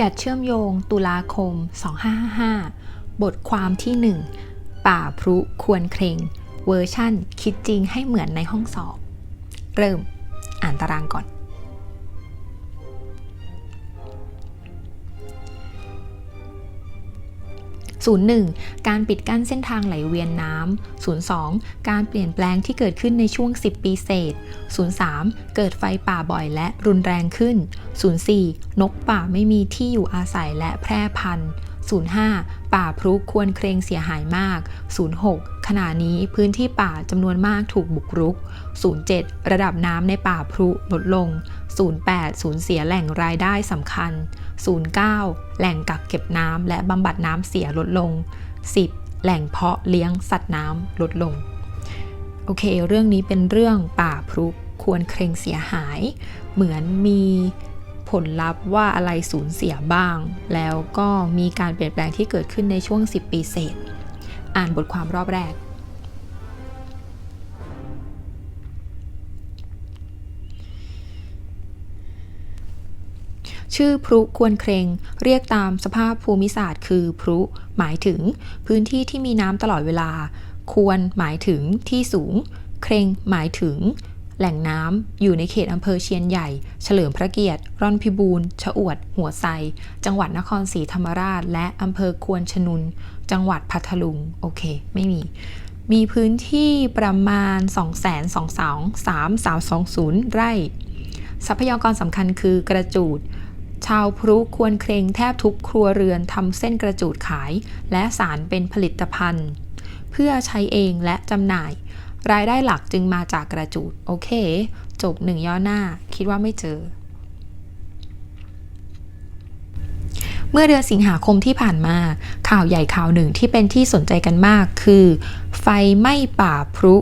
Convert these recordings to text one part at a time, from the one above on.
กตเชื่อมโยง ตุลาคม 2555 บทความที่ 1 ป่าพรุควรเครงเวอร์ชั่น คิดจริงให้เหมือนในห้องสอบ เริ่ม อ่านตารางก่อน 01. การปิดกั้นเส้นทางไหลเวียนน้ำ 02. การเปลี่ยนแปลงที่เกิดขึ้นในช่วง 10 ปีเศษ 03. เกิดไฟป่าบ่อยและรุนแรงขึ้น 04. นกป่าไม่มีที่อยู่อาศัยและแพร่พันธุ์ 05. ป่าพรุควรเครงเสียหายมาก 06. ขณะนี้พื้นที่ป่าจำนวนมากถูกบุกรุก 07. ระดับน้ำในป่าพรุลดลง 08. สูญเสียแหล่งรายได้สำคัญ 09. แหล่งกักเก็บน้ำและบำบัดน้ำเสียลดลง 10. แหล่งเพาะเลี้ยงสัตว์น้ำลดลง โอเค เรื่องนี้เป็นเรื่องป่าพรุควรเคร่งเสียหาย เหมือนมีผลลัพธ์ว่าอะไรสูญเสียบ้าง แล้วก็มีการเปลี่ยนแปลงที่เกิดขึ้นในช่วง 10 ปีเศษ อ่านบทความรอบแรก ชื่อพรุควรเครงเรียกตามสภาพภูมิศาสตร์ คือพรุหมายถึงพื้นที่ที่มีน้ำตลอดเวลา ควรหมายถึงที่สูง เครงหมายถึง แหล่งน้ำอยู่ในเขตอำเภอเชียนใหญ่ เฉลิมพระเกียรติ ร่อนพิบูลชะอวด หัวไซจังหวัดนครศรีธรรมราช และอำเภอควนชนุน จังหวัดพัทลุง โอเค ไม่มีมีพื้นที่ประมาณ 2 2 2 3 3 2 0 ไร่ ทรัพยากรสำคัญคือกระจูด ชาวพรุควรเครงแทบทุกครัวเรือนทำเส้นกระจูดขาย และสารเป็นผลิตภัณฑ์ เพื่อใช้เองและจำหน่าย รายได้หลักจึงมาจากกระจูด โอเค จบหนึ่งย่อหน้า คิดว่าไม่เจอ เมื่อเดือนสิงหาคมที่ผ่านมา ข่าวใหญ่ข่าวหนึ่งที่เป็นที่สนใจกันมากคือ ไฟไหม้ป่าพรุ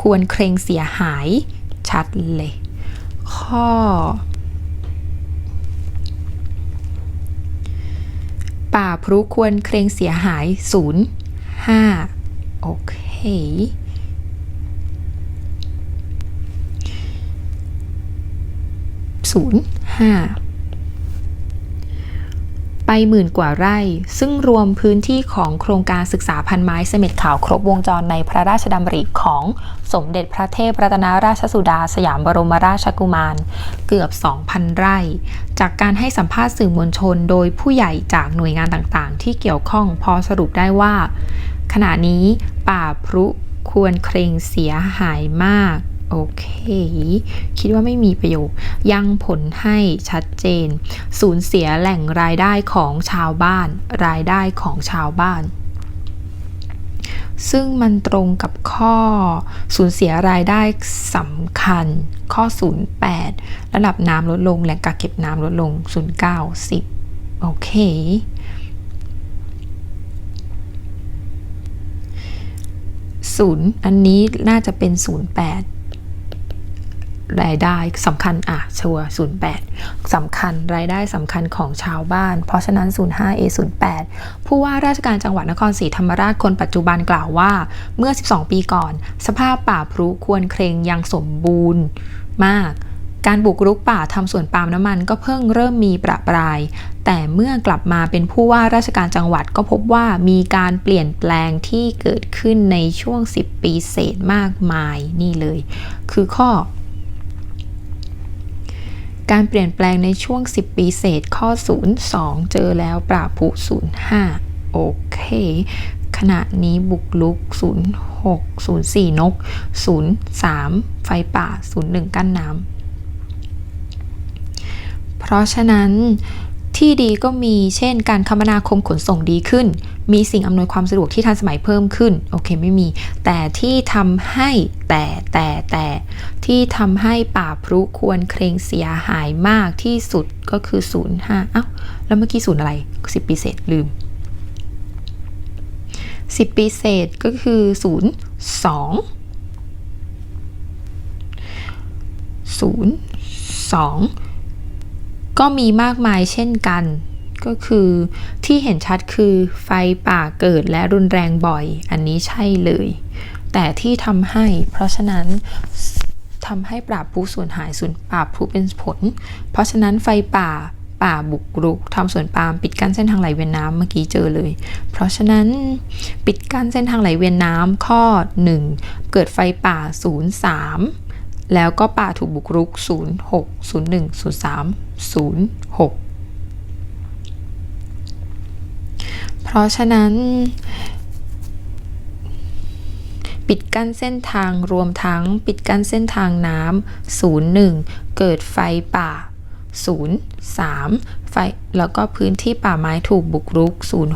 ควรเครงเสียหาย ชัดเลย ข้อ ป่าพรุควรเครงเสียหาย 0 5 โอเค 0 5 ไปหมื่นกว่าไร่ ซึ่งรวมพื้นที่ของโครงการศึกษาพันไม้เสม็ดขาวครบวงจรในพระราชดำริของสมเด็จพระเทพรัตนราชสุดาสยามบรมราชกุมาร เกือบ 2,000 ไร่ จากการให้สัมภาษณ์สื่อมวลชนโดยผู้ใหญ่จากหน่วยงานต่างๆ ที่เกี่ยวข้องพอสรุปได้ว่า ขณะนี้ป่าพรุควรเคร่งเสียหายมาก โอเค คิดว่าไม่มีประโยชน์ยังผลให้ชัดเจน สูญเสียแหล่งรายได้ของชาวบ้าน รายได้ของชาวบ้าน ซึ่งมันตรงกับข้อสูญเสียรายได้สำคัญ ข้อ 08 ระดับน้ำลดลงแหล่งกักเก็บน้ำลดลง 09 10 โอเคศูนย์อันนี้น่าจะเป็น 08 รายได้สำคัญอะชัวร์08สำคัญรายได้สำคัญของชาวบ้าน เพราะฉะนั้น 05A 08ผู้ว่าราชการจังหวัดนครศรีธรรมราชคนปัจจุบันกล่าวว่า เมื่อ 12 ปีก่อน สภาพป่าพรุควรเครงยังสมบูรณ์มาก การบุกรุกป่าทำสวนปาล์มน้ำมันก็เพิ่งเริ่มมีประปราย แต่เมื่อกลับมาเป็นผู้ว่าราชการจังหวัดก็พบว่ามีการเปลี่ยนแปลงที่เกิดขึ้นในช่วง 10 ปีเศษมากมายนี่เลย คือข้อ การเปลี่ยนแปลงในช่วง 10 ปีเศษข้อ 02 เจอแล้วปราบผู้05 โอเค ขณะนี้บุกลุก 06 04 นก 03 ไฟป่า 01 กั้นน้ำเพราะฉะนั้น ที่ดีก็มีเช่น การคมนาคมขนส่งดีขึ้น มีสิ่งอำนวยความสะดวกที่ทันสมัยเพิ่มขึ้น โอเคไม่มี แต่ที่ทำให้แต่แต่แต่ที่ทำให้ป่าพรุควรเครงเสียหายมากที่สุดก็คือ05เอ้า แล้วเมื่อกี้ศูนย์อะไร10ปีเศษลืม10ปีเศษก็คือ0 2 0 2 ก็มีมากมายเช่นกัน ก็คือที่เห็นชัดคือไฟป่าเกิดและรุนแรงบ่อย อันนี้ใช่เลย แต่ที่ทำให้ เพราะฉะนั้นทำให้ปราบพลุสูญหายสูญปราบพลุเป็นผล เพราะฉะนั้นไฟป่าป่าบุกรุกทำสวนปาล์มปิดกั้นเส้นทางไหลเวียนน้ำเมื่อกี้เจอเลย เพราะฉะนั้นปิดกั้นเส้นทางไหลเวียนน้ำข้อ 1 เกิดไฟป่า 03 แล้วก็ป่าถูกบุกรุก 06 01 03 06 เพราะฉะนั้น ปิดกั้นเส้นทางรวมทั้งปิดกั้นเส้นทางน้ำ01 เกิดไฟป่า 03 ไฟ แล้วก็พื้นที่ป่าไม้ถูกบุกรุก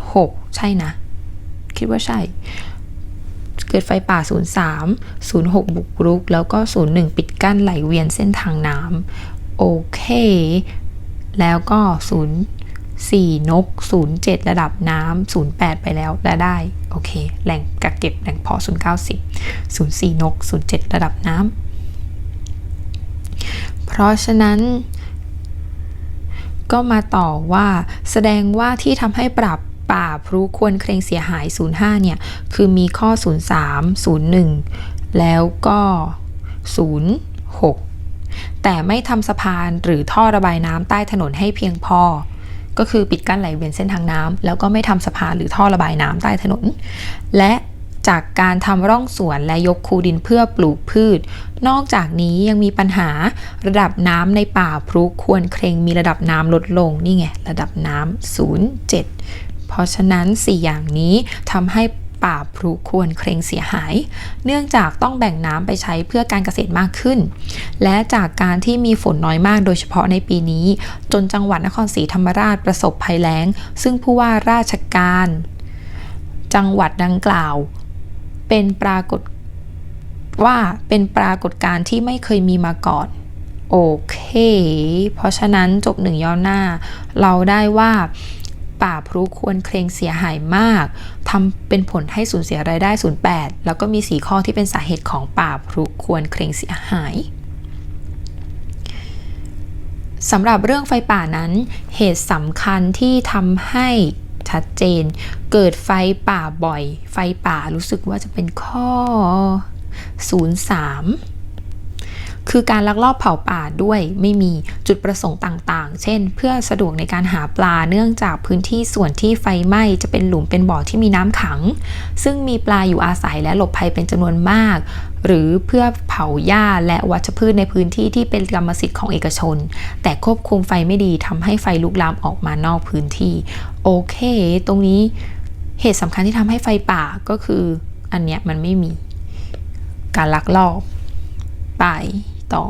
06 ใช่นะ คิดว่าใช่ เกิดไฟป่า 03 06 บุกรุก แล้วก็ 01 ปิดกั้นไหลเวียนเส้นทางน้ำโอเค แล้วก็ 0 4 นก 07 ระดับน้ำ08 ไปแล้วและได้ โอเค แหล่งกักเก็บแหล่งเพาะ090 04 นก 07 ระดับน้ำเพราะฉะนั้นก็มาต่อว่าแสดงว่าที่ทำให้ปรับ ป่าพรุควรเครงเสียหาย 05 เนี่ย คือมีข้อ 03 01 แล้วก็ 06 แต่ไม่ทำสะพานหรือท่อระบายน้ำใต้ถนนให้เพียงพอ ก็คือปิดกั้นไหลเวียนเส้นทางน้ำแล้วก็ไม่ทำสะพานหรือท่อระบายน้ำใต้ถนน และจากการทำร่องสวนและยกคูดินเพื่อปลูกพืช นอกจากนี้ยังมีปัญหาระดับน้ำในป่าพรุควรเครงมีระดับน้ำลดลง นี่ไง ระดับน้ำ 07 เพราะฉะนั้น 4 อย่างนี้ทำให้ป่าพรุควรเคร่งเสียหาย เนื่องจากต้องแบ่งน้ำไปใช้เพื่อการเกษตรมากขึ้น และจากการที่มีฝนน้อยมากโดยเฉพาะในปีนี้ จนจังหวัดนครศรีธรรมราชประสบภัยแล้ง ซึ่งผู้ว่าราชการ จังหวัดดังกล่าว เป็นปรากฏว่าเป็นปรากฏการณ์ที่ไม่เคยมีมาก่อน โอเค เพราะฉะนั้นจบหนึ่งย่อหน้า เราได้ว่า ป่าพรุควรเครงเสียหายมากทำเป็นผลให้สูญเสียรายได้ 08 แล้วก็มี 4 ข้อที่เป็นสาเหตุของป่าพรุควรเครงเสียหายสำหรับเรื่องไฟป่านั้น เหตุสำคัญที่ทำให้ชัดเจน เกิดไฟป่าบ่อย ไฟป่ารู้สึกว่าจะเป็นข้อ 03 คือการลักลอบเผาป่าด้วยไม่มีจุดประสงค์ต่างๆ เช่น เพื่อสะดวกในการหาปลาเนื่องจากพื้นที่ส่วนที่ไฟไหม้จะเป็นหลุมเป็นบ่อที่มีน้ำขัง ซึ่งมีปลาอยู่อาศัยและหลบภัยเป็นจำนวนมาก หรือเพื่อเผาหญ้าและวัชพืชในพื้นที่ที่เป็นกรรมสิทธิ์ของเอกชน แต่ควบคุมไฟไม่ดีทำให้ไฟลุกลามออกมานอกพื้นที่ โอเค ตรงนี้เหตุสำคัญที่ทำให้ไฟป่าก็คืออันเนี้ยมันไม่มีการลักลอบไป ต่อ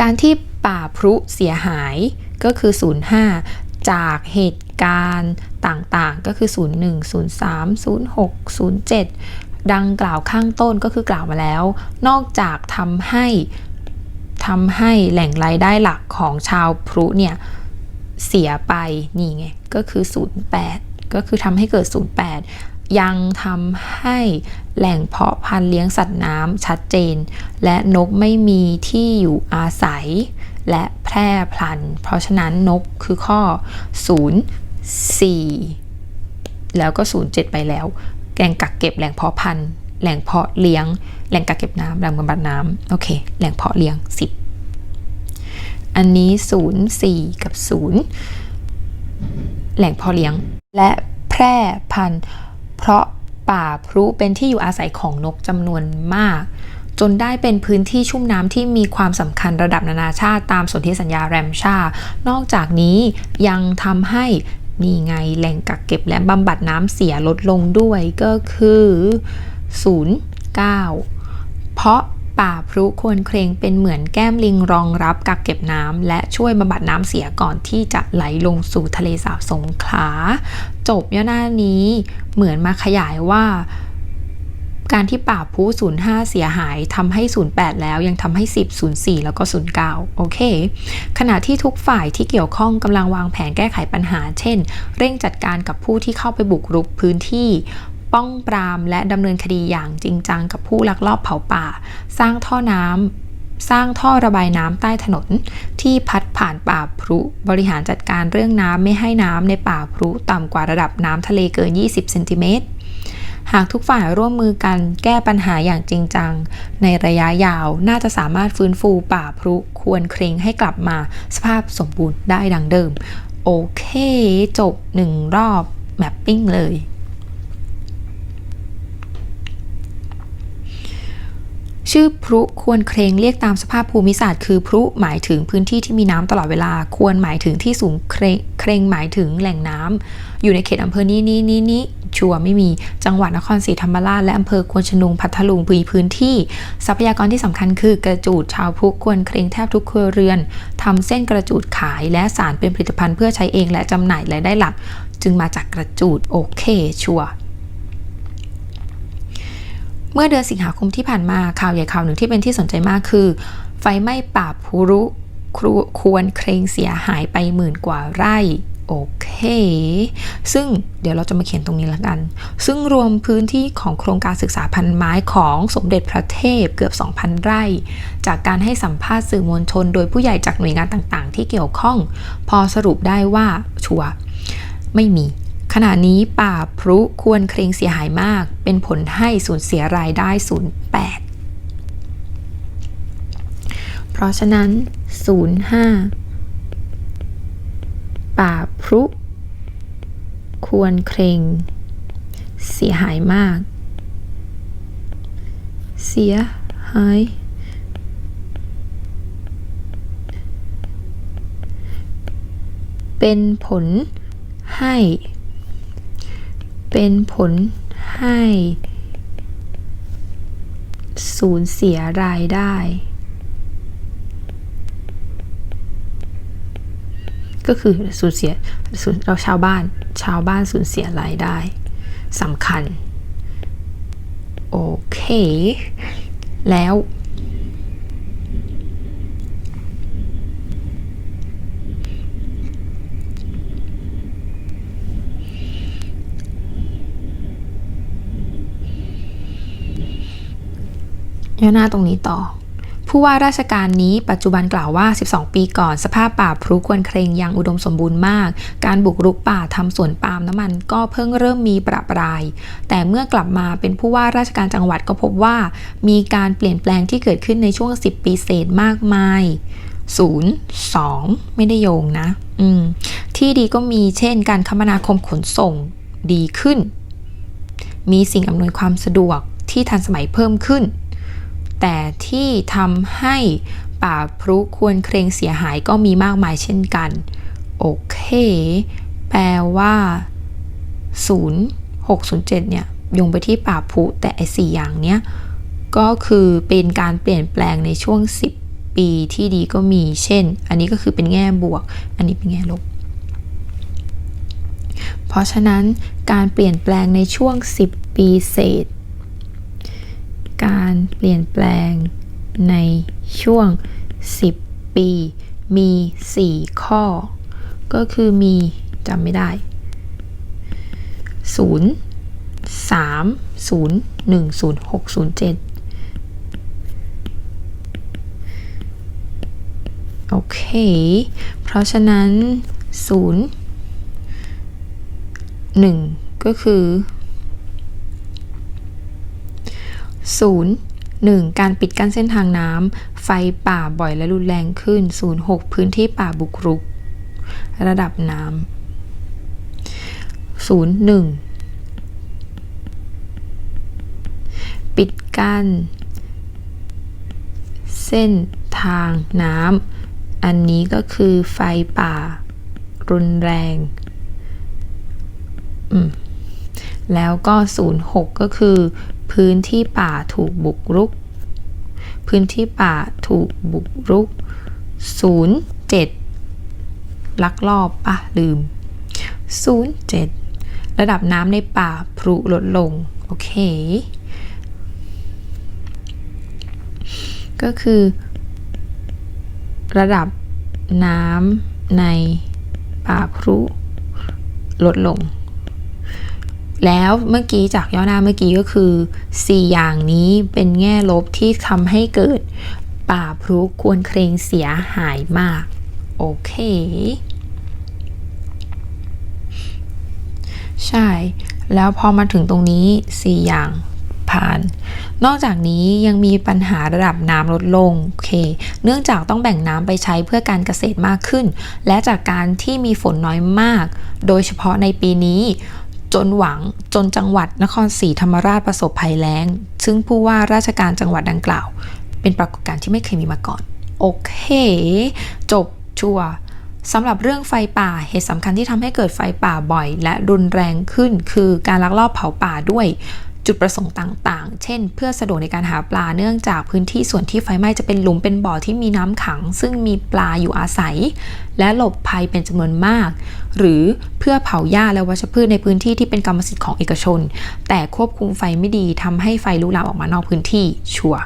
การที่ป่าพรุเสียหายก็คือ 05 จากเหตุการณ์ต่างๆ ก็คือ 01 03 06 07 ดังกล่าวข้างต้นก็คือกล่าวมาแล้ว นอกจากทำให้ทำให้แหล่งรายได้หลักของชาวพรุเนี่ยเสียไปนี่ไงก็คือ 08 ก็คือทำให้เกิด 08 ยังทำให้แหล่งเพาะพันธุ์เลี้ยงสัตว์น้ำชัดเจน และนกไม่มีที่อยู่อาศัย และแพร่พันธุ์ เพราะฉะนั้นนกคือข้อ 04 แล้วก็ 07 ไปแล้ว แหล่งกักเก็บแหล่งเพาะพันธุ์ แหล่งเพาะเลี้ยง แหล่งกักเก็บน้ำแหล่งบำบัดน้ำโอเค แหล่งเพาะเลี้ยง 10 อันนี้ 0 4 กับ 0 แหล่งเพาะเลี้ยง และแพร่พันธุ์ เพราะป่าพลุเป็นที่อยู่อาศัยของนกจำนวนมาก จนได้เป็นพื้นที่ชุ่มน้ำที่มีความสำคัญระดับนานาชาติตามสนธิสัญญาแรมชา นอกจากนี้ยังทำให้นี่ไงแหล่งกักเก็บและบำบัดน้ำเสียลดลงด้วยก็คือ 09 เพราะ ป่าพรุควรเครงเป็นเหมือนแก้มลิงรองรับกักเก็บน้ำและช่วยบำบัดน้ำเสียก่อนที่จะไหลลงสู่ทะเลสาบสงขลา จบย่อหน้านี้เหมือนมาขยายว่า การที่ป่าพรุ05 เสียหายทำให้ 08 แล้วยังทำให้ 10 04 แล้วก็ 09 โอเค ขณะที่ทุกฝ่ายที่เกี่ยวข้องกำลังวางแผนแก้ไขปัญหา เช่น เร่งจัดการกับผู้ที่เข้าไปบุกรุกพื้นที่ ป้องปรามและดำเนินคดีอย่างจริงจังกับผู้ลักลอบเผาป่า สร้างท่อน้ำสร้างท่อระบายน้ำใต้ถนน ที่พัดผ่านป่าพรุบริหารจัดการเรื่องน้ำไม่ให้น้ำในป่าพรุต่ำกว่าระดับน้ำทะเลเกิน 20เซนติเมตรหากทุกฝ่ายร่วมมือกันแก้ปัญหาอย่างจริงจัง ในระยะยาวน่าจะสามารถฟื้นฟูป่าพรุควรเครงให้กลับมาสภาพสมบูรณ์ได้ดังเดิม โอเค จบหนึ่งรอบแมปปิ้งเลย ชื่อพรุควรเครงเรียกตามสภาพภูมิศาสตร์คือพรุหมายถึงพื้นที่ที่มีน้ำตลอดเวลา ควรหมายถึงที่สูงเครงครงหมายถึงแหล่งน้ำอยู่ในเขตอำเภอนี้นี้นี้นี้ชัวร์ไม่มีจังหวัดนครศรีธรรมราชและอำเภอควนชนุงพัทลุงมีพื้นที่ ทรัพยากรที่สำคัญคือกระจูดชาวพรุควรเครงแทบทุกครัวเรือนทำเส้นกระจูดขายและสารเป็นผลิตภัณฑ์เพื่อใช้เองและจำหน่ายรายได้หลัก จึงมาจากกระจูดโอเคชัวร์ เมื่อเดือนสิงหาคมที่ผ่านมาข่าวใหญ่ข่าวหนึ่งที่เป็นที่สนใจมากคือ ไฟไหม้ป่าพูรุครัวควรเครงเสียหายไปหมื่นกว่าไร่โอเค ซึ่งเดี๋ยวเราจะมาเขียนตรงนี้ละกัน ซึ่งรวมพื้นที่ของโครงการศึกษาพันไม้ของสมเด็จพระเทพเกือบ 2,000 ไร่ จากการให้สัมภาษณ์สื่อมวลชน โดยผู้ใหญ่จากหน่วยงานต่างๆ ที่เกี่ยวข้อง พอสรุปได้ว่าชัวไม่มี ขณะนี้ป่าพรุควรเครงเสียหายมาก เป็นผลให้สูญเสียรายได้ 08 เพราะฉะนั้น 05 ป่าพรุควรเครงเสียหายมาก เสียหายเป็นผลให้ เป็นผลให้สูญเสียรายได้ ก็คือสูญเสียสเราชาวบ้านชาวบ้านสูญเสียรายได้สำคัญ โอเค แล้ว ย่อหน้าตรงนี้ต่อ ผู้ว่าราชการนี้ปัจจุบันกล่าวว่า 12 ปีก่อน สภาพป่าพรุควรเครงยังอุดมสมบูรณ์มาก การบุกรุกป่าทำสวนปาล์มน้ำมันก็เพิ่งเริ่มมีประปราย แต่เมื่อกลับมาเป็นผู้ว่าราชการจังหวัดก็พบว่า มีการเปลี่ยนแปลงที่เกิดขึ้นในช่วง 10 ปีเศษมากมาย0 2ไม่ได้โยงนะ อืม ที่ดีก็มีเช่น การคมนาคมขนส่งดีขึ้น มีสิ่งอำนวยความสะดวกที่ทันสมัยเพิ่มขึ้น แต่ที่ทำให้ป่าพรุควรเครงเสียหายก็มีมากมายเช่นกัน โอเค แปลว่า 0607 เนี่ยยงไปที่ป่าพรุแต่ไอ้สี่อย่างเนี้ย ก็คือเป็นการเปลี่ยนแปลงในช่วง 10 ปีที่ดีก็มี เช่น อันนี้ก็คือเป็นแง่บวก อันนี้เป็นแง่ลบ เพราะฉะนั้นการเปลี่ยนแปลงในช่วง 10 ปีเศษ การเปลี่ยนแปลงในช่วง 10 ปี มี 4 ข้อ ก็คือมีจำไม่ได้ 0 3 0 1 0 6 0 7 โอเค เพราะฉะนั้น 0 1 ก็คือ 0 1 การปิดกั้นเส้นทางน้ำ ไฟป่าบ่อยและรุนแรงขึ้น 06 พื้นที่ป่าบุกรุก ระดับน้ำ 01 ปิดกั้น เส้นทางน้ำ อันนี้ก็คือไฟป่า รุนแรง แล้วก็ 06 ก็คือ พื้นที่ป่าถูกบุกรุก พื้นที่ป่าถูกบุกรุก 07 ลักลอบปะลืม 07 ระดับน้ำในป่าพรุลดลง โอเค ก็คือ ระดับน้ำในป่าพรุลดลง แล้วเมื่อกี้จากย่อหน้าเมื่อกี้ก็คือ 4 อย่างนี้เป็นแง่ลบที่ทำให้เกิดป่าพรุควรเครงเสียหายมาก โอเค ใช่ แล้วพอมาถึงตรงนี้ 4 อย่างผ่าน นอกจากนี้ยังมีปัญหาระดับน้ำลดลง โอเค เนื่องจากต้องแบ่งน้ำไปใช้เพื่อการเกษตรมากขึ้น และจากการที่มีฝนน้อยมาก โดยเฉพาะในปีนี้ จนหวังจนจังหวัดนครศรีธรรมราชประสบภัยแล้ง ซึ่งผู้ว่าราชการจังหวัดดังกล่าว เป็นปรากฏการณ์ที่ไม่เคยมีมาก่อน โอเค จบชัวสำหรับเรื่องไฟป่าเหตุสำคัญที่ทำให้เกิดไฟป่าบ่อย และรุนแรงขึ้นคือการลักลอบเผาป่าด้วย จุดประสงค์ต่างๆ เช่น เพื่อสะดวกในการหาปลาเนื่องจากพื้นที่ส่วนที่ไฟไหม้จะเป็นหลุมเป็นบ่อที่มีน้ำขัง ซึ่งมีปลาอยู่อาศัย และหลบภัยเป็นจำนวนมาก หรือเพื่อเผาหญ้าและวัชพืชในพื้นที่ที่เป็นกรรมสิทธิ์ของเอกชน แต่ควบคุมไฟไม่ดีทำให้ไฟลุกลามออกมานอกพื้นที่ชัวร์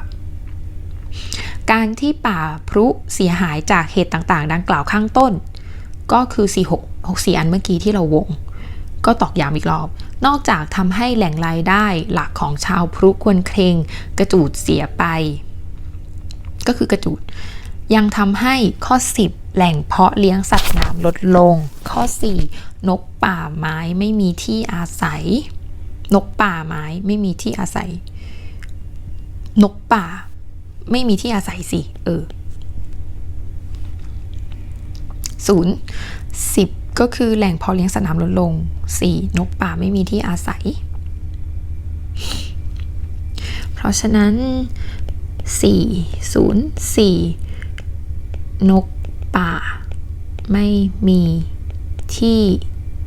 การที่ป่าพรุเสียหายจากเหตุต่างๆ ดังกล่าวข้างต้น ก็คือ 4 6 6 4 อันเมื่อกี้ที่เราวง ก็ตอกย้ำอีกรอบ นอกจากทำให้แหล่งรายได้หลักของชาวพรุควนเครงกระจูดเสียไป ก็คือกระจูด ยังทำให้ข้อ 10 แหล่งเพาะเลี้ยงสัตว์น้ำลดลง ข้อ 4 นกป่าไม้ไม่มีที่อาศัย นกป่าไม้ไม่มีที่อาศัย นกป่า ไม่มีที่อาศัยสิ เออศูนย์สิบ ก็คือแหล่งเพาะเลี้ยงสนามลดลงสี่นกป่าไม่มีที่อาศัย เพราะฉะนั้นสี่ศูนย์สี่นกป่า ไม่มีที่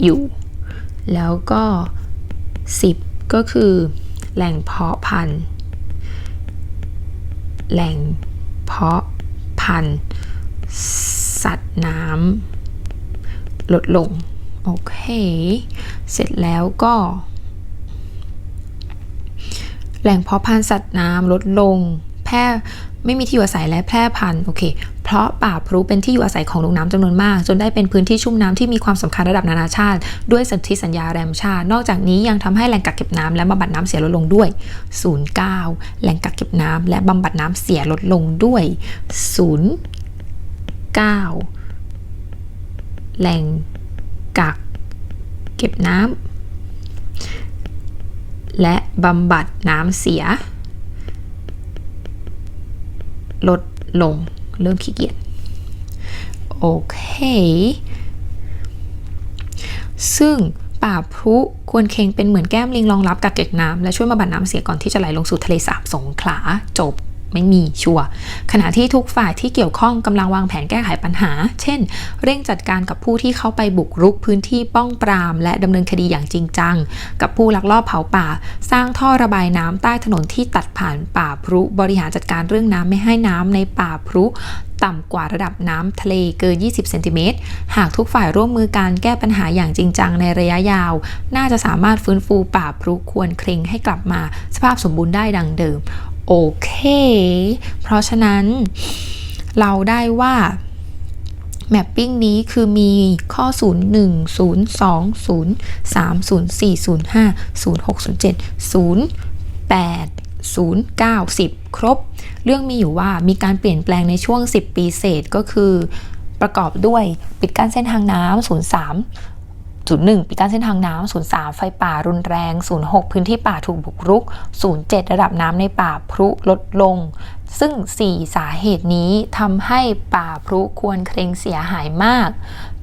อยู่ แล้วก็สิบก็คือ แหล่งเพาะพันธุ์ แหล่งเพาะพันธุ์ สัตว์น้ำ ลดลง โอเค เสร็จแล้วก็ แหล่งเพาะพันธุ์สัตว์น้ำลดลง แพร่ไม่มีที่อยู่อาศัยและแพร่พันธุ์โอเค เพราะป่าพรุเป็นที่อยู่อาศัยของลูกน้ำจำนวนมาก จนได้เป็นพื้นที่ชุ่มน้ำที่มีความสำคัญระดับนานาชาติ ด้วยสันธิสัญญาแรมชาติ นอกจากนี้ยังทำให้แหล่งกักเก็บน้ำและบำบัดน้ำเสียลดลงด้วย 09 แหล่งกักเก็บน้ำและบำบัดน้ำเสียลดลงด้วย 09 แหล่งกักเก็บน้ำและบำบัดน้ำเสีย ลดลงเริ่มขี้เกียจโอเค ซึ่งป่าพุควรเค็งเป็นเหมือนแก้มลิงรองรับกักเก็บน้ำและช่วยบำบัดน้ำเสียก่อนที่จะไหลลงสู่ทะเลสาบสงขลาจบ ไม่มีชัวร์ขณะที่ทุกฝ่ายที่เกี่ยวข้องกำลังวางแผนแก้ไขปัญหา เช่น เร่งจัดการกับผู้ที่เข้าไปบุกรุกพื้นที่ป้องปราม และดำเนินคดีอย่างจริงจัง กับผู้ลักลอบเผาป่า สร้างท่อระบายน้ำใต้ถนนที่ตัดผ่านป่าพรุบริหารจัดการเรื่องน้ำไม่ให้น้ำในป่าพรุต่ำกว่าระดับน้ำทะเลเกิน 20 เซนติเมตร หากทุกฝ่ายร่วมมือการแก้ปัญหาอย่างจริงจังในระยะยาว น่าจะสามารถฟื้นฟูป่าพรุควรเคร่งให้กลับมาสภาพสมบูรณ์ได้ดังเดิม โอเค เพราะฉะนั้นเราได้ว่าแมปปิ้งนี้คือมีข้อ 0 1 0 2 0 3 0 4 0 5 0 6 0 7 0 8 0 9 10 ครบ เรื่องมีอยู่ว่ามีการเปลี่ยนแปลงในช่วง 10 ปีเศษก็คือประกอบด้วยปิดกั้นเส้นทางน้ำ 03 01 ปิดกั้นเส้นทางน้ำ03 ไฟป่ารุนแรง 06 พื้นที่ป่าถูกบุกรุก 07 ระดับน้ำในป่าพรุลดลง ซึ่ง 4 สาเหตุนี้ทำให้ป่าพรุควรเคร่งเสียหายมาก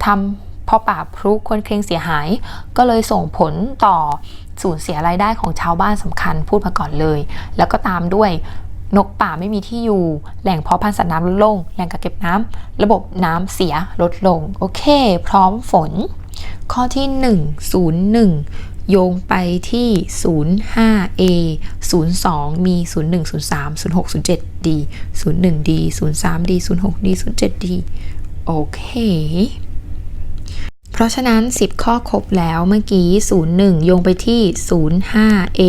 ทำพอป่าพรุควรเคร่งเสียหาย ก็เลยส่งผลต่อสูญเสียรายได้ของชาวบ้านสำคัญพูดมาก่อนเลย แล้วก็ตามด้วยนกป่าไม่มีที่อยู่ แหล่งเพาะพันธุ์สัตว์น้ำลดลง แหล่งกักเก็บน้ำ ระบบน้ำเสียลดลง โอเค พร้อมฝน ข้อที่ 1 01 โยงไปที่ 05A 02 มี 01 03 06 07 D 01 D 03 D 06 D 07 D โอเคเพราะฉะนั้น 10 ข้อครบแล้วเมื่อกี้ 01 โยงไปที่ 05A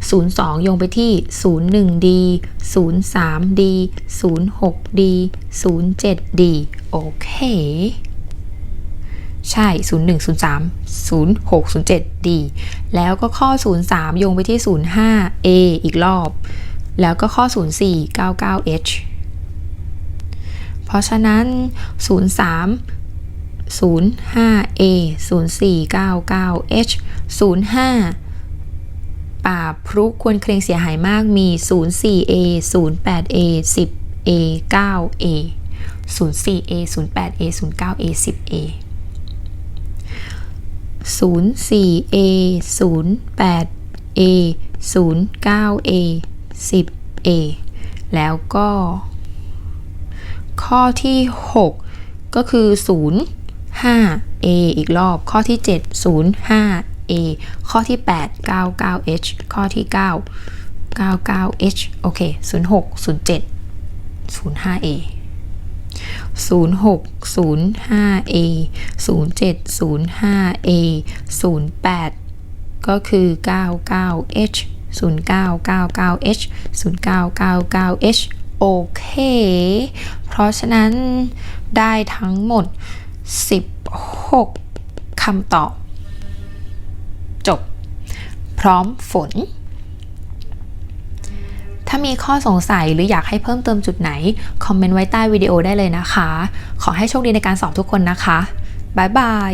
02 โยงไปที่ 01D 03D 06D 07D โอเค ใช่ 01 03 06 07 D แล้วก็ข้อ 03 โยงไปที่ 05 A อีกรอบ แล้วก็ข้อ 04 99 H เพราะฉะนั้น 03 05A 0499H 05 ป่าพรุควรเคลงเสียหายมากมี 04A 08A 10A 9A 04A 08A 09A 10A 04A 08A 09A 10A แล้วก็ ข้อที่ 6 ก็คือ 05A อีกรอบ ข้อที่ 7 05A ข้อที่ 8 99H ข้อที่ 9 99H โอเค 06 07 05A 0605A 0705A 08 ก็คือ 99H 0999H 0999H โอเค เพราะฉะนั้นได้ทั้งหมด 16คำตอบ จบ พร้อมฝน ถ้ามีข้อสงสัยหรืออยากให้เพิ่มเติมจุดไหน คอมเมนต์ไว้ใต้วิดีโอได้เลยนะคะ ขอให้โชคดีในการสอบทุกคนนะคะ บ๊ายบาย